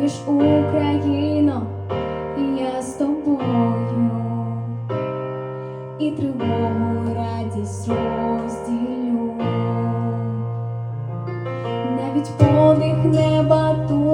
Чуєш, Україно, я з тобою і тривогу, радість розділю, навіть подих неба тут.